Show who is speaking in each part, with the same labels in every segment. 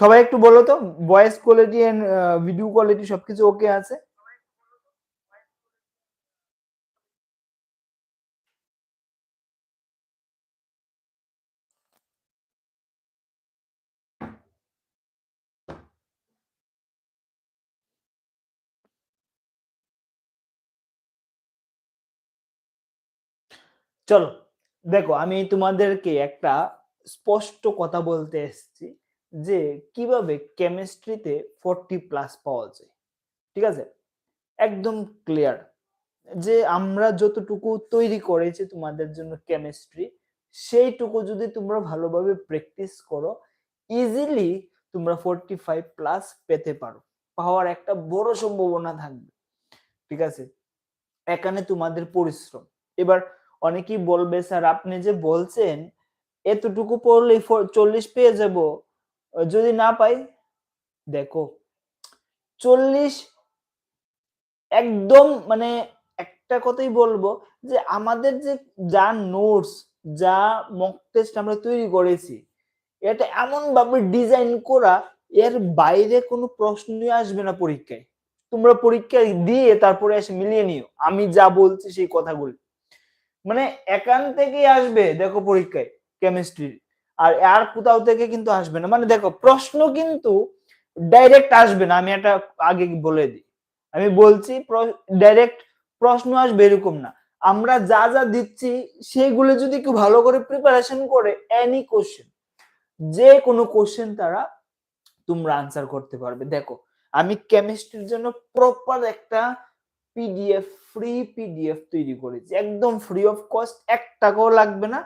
Speaker 1: সবাই একটু বলো তো voice quality and video quality সবকিছু ওকে আছে? চলো, দেখো, আমি তোমাদেরকে একটা স্পষ্ট কথা বলতে এসেছি। যে কীভাবে কেমিস্ট্রিতে ফোরটি প্লাস পাওয়া যায়। ঠিক আছে? একদম ক্লিয়ার যে আমরা যতটুকু তৈরি করেছি তোমাদের জন্য কেমিস্ট্রি সেইটুকু যদি তোমরা ভালোভাবে প্র্যাকটিস করো ইজিলি তোমরা ফোরটি ফাইভ প্লাস পেতে পারো। পাওয়ার একটা বড় সম্ভাবনা থাকবে। ঠিক আছে? এখানে তোমাদের পরিশ্রম। এবার অনেকেই বলবে, স্যার, আপনি যে বলছেন, এতটুকু পড়লে চল্লিশ পেয়ে যাব। যদি না পাই, দেখো, চল্লিশ একদম মানে একটা কথাই বলব যে আমাদের যে যা নোটস যা মক টেস্ট আমরা তৈরি করেছি, এটা এমন ভাবে ডিজাইন করা, এর বাইরে কোনো প্রশ্নই আসবে না পরীক্ষায়। তোমরা পরীক্ষা দিয়ে তারপরে এসে মিলিয়ে নিও, আমি যা বলছি সেই কথাগুলি। মানে একান থেকেই আসবে, দেখো পরীক্ষায় কেমিস্ট্রি আর আর কোথাও থেকে কিন্তু আসবে না। মানে দেখো, প্রশ্ন কিন্তু ডাইরেক্ট আসবে না, আমি এটা আগে বলে দিই। আমি বলছি ডাইরেক্ট প্রশ্ন আসবে এরকম না। আমরা যা যা দিচ্ছি সেইগুলো যদি কেউ ভালো করে প্রিপারেশন করে এনি কোশ্চেন যে কোনো কোশ্চেন তারা তোমরা আনসার করতে পারবে। দেখো, আমি কেমিস্ট্রির জন্য প্রপার একটা পিডিএফ ফ্রি পিডিএফ তৈরি করেছি। একদম ফ্রি অফ কস্ট এক টাকাও লাগবে না।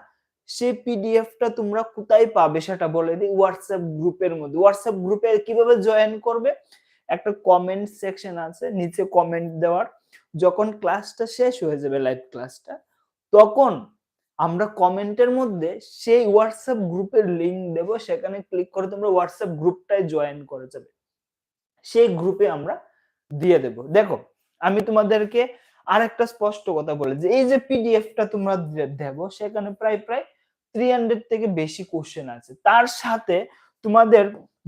Speaker 1: সেই পিডিএফটা তোমরা কোথায় পাবে সেটা বলে দিই হোয়াটসঅ্যাপ গ্রুপের মধ্যে। হোয়াটসঅ্যাপ গ্রুপে কীভাবে জয়েন করবে? একটা কমেন্ট সেকশন আছে, নিচে কমেন্ট দেওয়ার। যখন ক্লাসটা শেষ হয়ে যাবে লাইভ ক্লাসটা তখন আমরা কমেন্টের মধ্যে সেই হোয়াটসঅ্যাপ গ্রুপের লিংক দেব। সেখানে ক্লিক করে তোমরা হোয়াটসঅ্যাপ গ্রুপটায় জয়েন করে যাবে। সেই গ্রুপে আমরা দিয়ে দেব। দেখো, আমি তোমাদেরকে আর একটা স্পষ্ট কথা বলে যে এই যে পিডিএফটা তোমরা দেব, সেখানে প্রায় প্রায় থ্রি হান্ড্রেড থেকে বেশি কোশ্চেন আছে। তার সাথে তোমাদের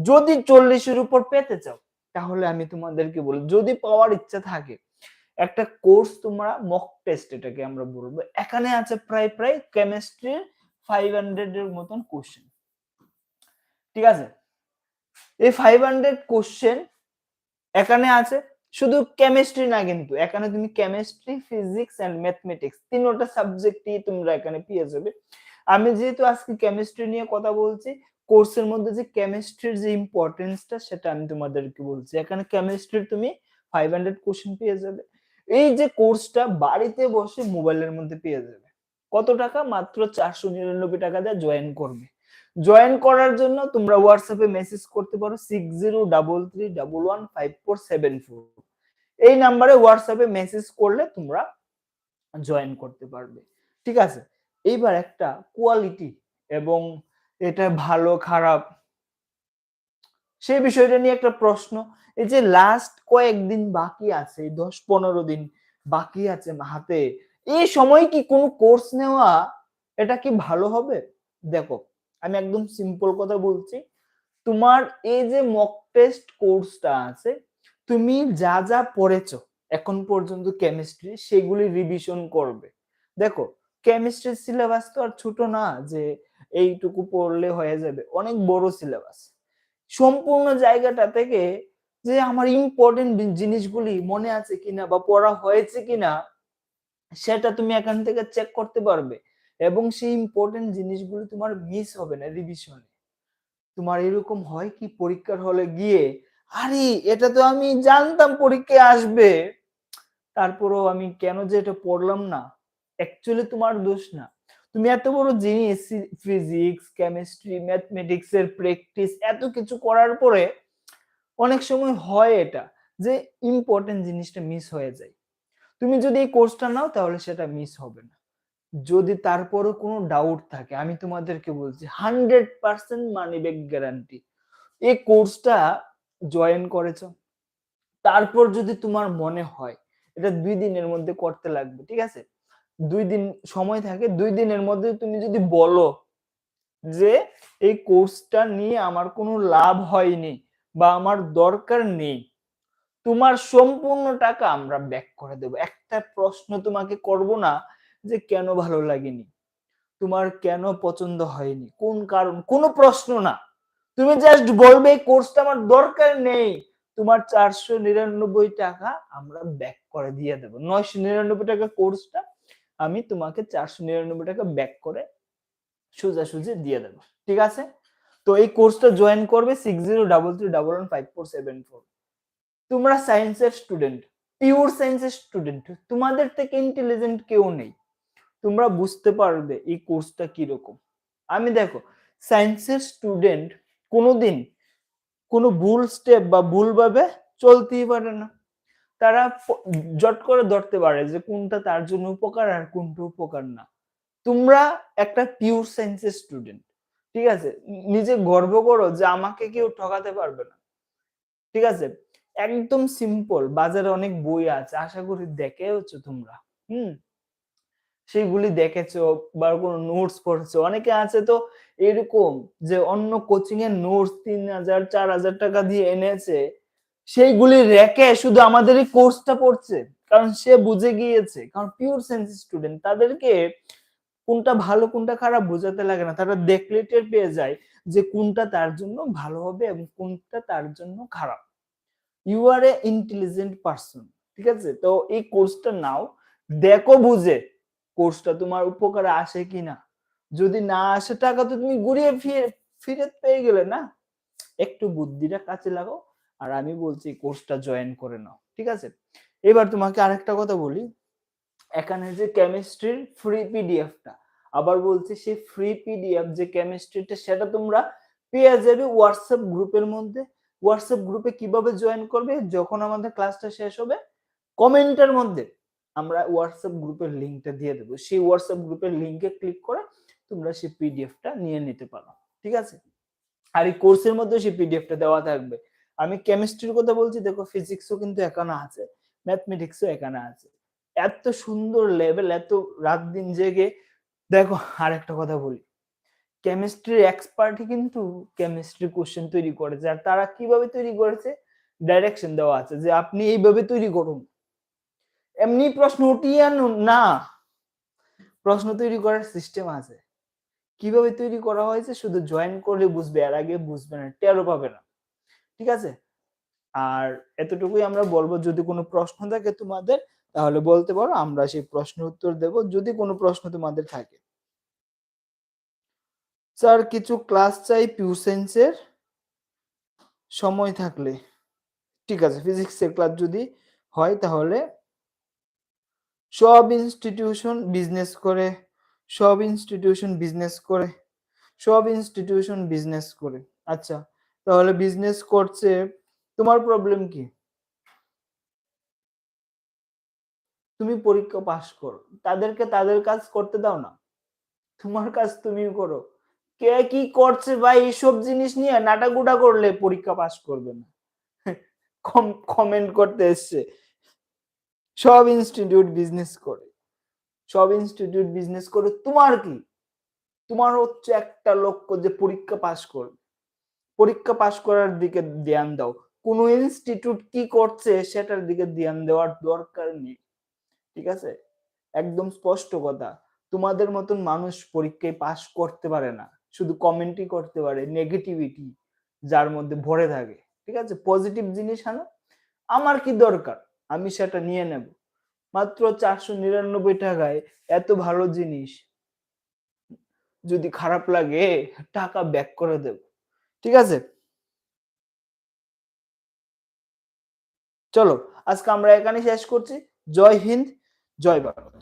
Speaker 1: যদি চল্লিশের উপর পেতে চাও, তাহলে আমি তোমাদেরকে বলি যদি পাওয়ার ইচ্ছা থাকে, একটা কোর্স তোমরা মক টেস্ট এটাকে আমরা বলব। এখানে আছে প্রায় প্রায় কেমিস্ট্রির ফাইভ হান্ড্রেড এর মতন কোশ্চেন ঠিক আছে? এই ফাইভ হান্ড্রেড কোশ্চেন এখানে আছে, শুধু কেমিস্ট্রি না কিন্তু, এখানে তুমি কেমিস্ট্রি ফিজিক্স এন্ড ম্যাথমেটিক্স তিনটা সাবজেক্টই তোমরা এখানে পেয়ে যাবে। আমি যেহেতু আজকে কেমিস্ট্রি নিয়ে কথা বলছি কোর্সের মধ্যে যে কেমিস্ট্রির যে ইম্পর্টেন্সটা সেটা আমি তোমাদেরকে বলছি। এখানে কেমিস্ট্রির তুমি ফাইভ হান্ড্রেড কোশ্চেন পেয়ে যাবে। এই যে কোর্সটা বাড়িতে বসে মোবাইলের মধ্যে পেয়ে যাবে। কত টাকা? মাত্র চারশো নিরানব্বই টাকা দিয়ে জয়েন করবে। জয়েন করার জন্য তোমরা হোয়াটসঅ্যাপে মেসেজ করতে পারো six zero double three double one five four seven four এই নাম্বারে হোয়াটসঅ্যাপে মেসেজ করলে তোমরা জয়েন করতে পারবে। ঠিক আছে? এইবার একটা কোয়ালিটি এবং এটা ভালো, খারাপ, সেই বিষয়টা নিয়ে একটা প্রশ্ন। এই যে লাস্ট কয়েকদিন বাকি আছে, দশ পনেরো দিন বাকি আছে হাতে, এই সময় কি কোনো কোর্স নেওয়া এটা কি ভালো হবে? দেখো, আমি একদম সিম্পল কথা বলছি। তোমার এই যে মক টেস্ট কোর্সটা আছে, তুমি যা যা পড়েছো এখন পর্যন্ত কেমিস্ট্রি সেগুলি রিভিশন করবে। দেখো কেমিস্ট্রির সিলেবাস তো আর ছোট না যে এইটুকু পড়লে হয়ে যাবে, অনেক বড় সিলেবাস সম্পূর্ণ জায়গাটা থেকে যে আমার ইম্পর্টেন্ট জিনিসগুলি মনে আছে কিনা বা পড়া হয়েছে কিনা, সেটা তুমি এখান থেকে চেক করতে পারবে এবং সেই ইম্পর্টেন্ট জিনিসগুলি তোমার মিস হবে না রিভিশনে তোমার এরকম হয় কি পরীক্ষার হলে গিয়ে, আরে, এটা তো আমি জানতাম পরীক্ষায় আসবে, তারপরও আমি কেন যে এটা পড়লাম না? অ্যাকচুয়ালি তোমার দোষ না। তুমি এত বড় জিনিস ফিজিক্স কেমিস্ট্রি ম্যাথমেটিক্স এর প্র্যাকটিস এত কিছু করার পরে অনেক সময় হয় এটা যে ইম্পর্টেন্ট জিনিসটা মিস হয়ে যায়। তুমি যদি এই কোর্সটা নাও তাহলে সেটা মিস হবে না। যদি তারপরও কোনো ডাউট থাকে, আমি তোমাদেরকে বলছি hundred percent money back guarantee এই কোর্সটা জয়েন করেছ, তারপর যদি তোমার মনে হয়, এটা দুই দিনের মধ্যে করতে লাগবে, ঠিক আছে? দুই দিন সময় থাকে, দুই দিনের মধ্যে তুমি যদি বলো যে এই কোর্সটা নিয়ে আমার কোনো লাভ হয়নি বা আমার দরকার নেই, তোমার সম্পূর্ণ টাকা আমরা ব্যাক করে দেব। একটা প্রশ্ন তোমাকে করব না যে কেন ভালো লাগেনি? তোমার কেন পছন্দ হয়নি? কোন কারণ? কোনো প্রশ্ন না। তুমি জাস্ট বলবে এই কোর্সটা আমার দরকার নেই। তোমার চারশো নিরানব্বই টাকা আমরা ব্যাক করে দিয়ে দেবো। নয়শো নিরানব্বই টাকা কোর্সটা আমি তোমাকে চারশো নিরানব্বই টাকা ব্যাক করে সোজাসুজি দিয়ে দেবো, ঠিক আছে? তো এই কোর্সটা জয়েন করবে six zero double three double one five four seven four তোমরা সায়েন্সের স্টুডেন্ট পিওর সায়েন্সের স্টুডেন্ট তোমাদের থেকে ইন্টেলিজেন্ট কেউ নেই। তোমরা বুঝতে পারবে এই কোর্সটা কীরকম। আমি দেখো সায়েন্সের স্টুডেন্ট কোনোদিন কোনো ভুল স্টেপ বা ভুলভাবে চলতেই পারে না। তারা জট করে ধরতে পারে যে কোনটা তার জন্য উপকার আর কোনটা উপকার না। তোমরা একটা পিওর সায়েন্সের স্টুডেন্ট ঠিক আছে? নিজে গর্ব করো যে আমাকে কেউ ঠকাতে পারবে না। ঠিক আছে? একদম সিম্পল বাজারে অনেক বই আছে, আশা করি দেখেওছো তোমরা, হুম? সেইগুলি দেখেছ বা কোনো নোটস পড়েছো, অনেকে আছে তো এরকম যে অন্য কোচিং এর নোটস তিন হাজার, চার হাজার টাকা দিয়ে এনেছে সেইগুলি রেখে শুধু আমাদের এই কোর্সটা পড়ছে। কারণ সে বুঝে গিয়েছে, কারণ পিওর সায়েন্স স্টুডেন্ট তাদেরকে কোনটা ভালো, কোনটা খারাপ বোঝাতে লাগে না। তারা দেখলে টের পেয়ে যায় যে কোনটা তার জন্য ভালো হবে এবং কোনটা তার জন্য খারাপ। You are a intelligent person ঠিক আছে? তো এই কোর্সটা নাও। দেখো, বুঝে কোর্সটা তোমার উপকারে আসে কিনা। যদি না আসে, টাকা তো তুমি ঘুরিয়ে ফিরে ফিরে পেয়ে গেলে না। একটু বুদ্ধিটা কাছে লাগাও। আর আমি বলছি, কোর্সটা জয়েন করে নাও। ঠিক আছে? এবার তোমাকে আরেকটা কথা বলি। এখানে যে কেমিস্ট্রির ফ্রি পিডিএফটা আবার বলছি সেই ফ্রি পিডিএফ যে কেমিস্ট্রিটা সেটা তোমরা পেয়ে যাবে হোয়াটসঅ্যাপ গ্রুপের মধ্যে। হোয়াটসঅ্যাপ গ্রুপে কীভাবে জয়েন করবে? যখন আমাদের ক্লাসটা শেষ হবে, কমেন্টের মধ্যে আমরা হোয়াটসঅ্যাপ গ্রুপের লিঙ্কটা দিয়ে দেবো। সেই হোয়াটসঅ্যাপ গ্রুপের লিঙ্কে ক্লিক করে তোমরা সেই পিডিএফটা নিয়ে নিতে পারো। ঠিক আছে? আর এই কোর্সের মধ্যে সেই পিডিএফটা দেওয়া থাকবে। আমি কেমিস্ট্রির কথা বলছি, দেখো ফিজিক্সও কিন্তু এখানে আছে ম্যাথমেটিক্সও এখানে আছে। এত সুন্দর লেভেল এত রাত দিন জেগে, দেখো আর একটা কথা বলি। কেমিস্ট্রির এক্সপার্টই কিন্তু কেমিস্ট্রি কোশ্চেন তৈরি করেছে, আর তারা কীভাবে তৈরি করেছে? ডাইরেকশন দেওয়া আছে যে আপনি এইভাবে তৈরি করুন। এমনি প্রশ্ন উঠিয়ে আনুন, না। প্রশ্ন তৈরি করার সিস্টেম আছে। কীভাবে তৈরি করা হয়েছে? শুধু জয়েন করলে বুঝবে আর আগে বুঝবে না টেরও পাবে না। ঠিক আছে? আর এতটুকুই আমরা বলব, যদি কোনো প্রশ্ন থাকে তোমাদের, তাহলে বলতে পারো, আমরা সেই প্রশ্ন উত্তর দেব, যদি কোনো প্রশ্ন তোমাদের থাকে। স্যার, কিছু ক্লাস চাই পিউসেন্সের সময় থাকলে। ঠিক আছে, ফিজিক্সের ক্লাস যদি হয় তাহলে। সব ইনস্টিটিউশন বিজনেস করে, সব ইনস্টিটিউশন বিজনেস করে, সব ইনস্টিটিউশন বিজনেস করে। আচ্ছা তাহলে বিজনেস করছে, তোমার প্রবলেম কি? তুমি পরীক্ষা পাশ করো। তাদেরকে তাদের কাজ করতে দাও না। তোমার কাজ তুমি করো। কে কি করছে ভাই এইসব জিনিস নিয়ে? নাটাগুটা করলে পরীক্ষা পাশ করবে না। কমেন্ট করতে এসছে। সব ইনস্টিটিউট বিজনেস করে। সব ইনস্টিটিউট বিজনেস করে। তোমার কি? তোমার হচ্ছে একটা লক্ষ্য যে পরীক্ষা পাশ করবে। পরীক্ষা পাশ করার দিকে ধ্যান দাও। কোন ইনস্টিটিউট কি করছে সেটার দিকে ধ্যান দেওয়ার দরকার নেই। ঠিক আছে? একদম স্পষ্ট কথা। তোমাদের মতন মানুষ পরীক্ষায় পাশ করতে পারে না। শুধু কমেন্টই করতে পারে নেগেটিভিটি যার মধ্যে ভরে থাকে। ঠিক আছে? পজিটিভ জিনিস আনো। আমার কি দরকার? আমি সেটা নিয়ে নেব। মাত্র চারশো নিরানব্বই টাকায় এত ভালো জিনিস। যদি খারাপ লাগে, টাকা ব্যাক করে দেব। ঠিক আছে? চলো আজকে আমরা এখানে শেষ করছি। জয় হিন্দ জয় ভারত।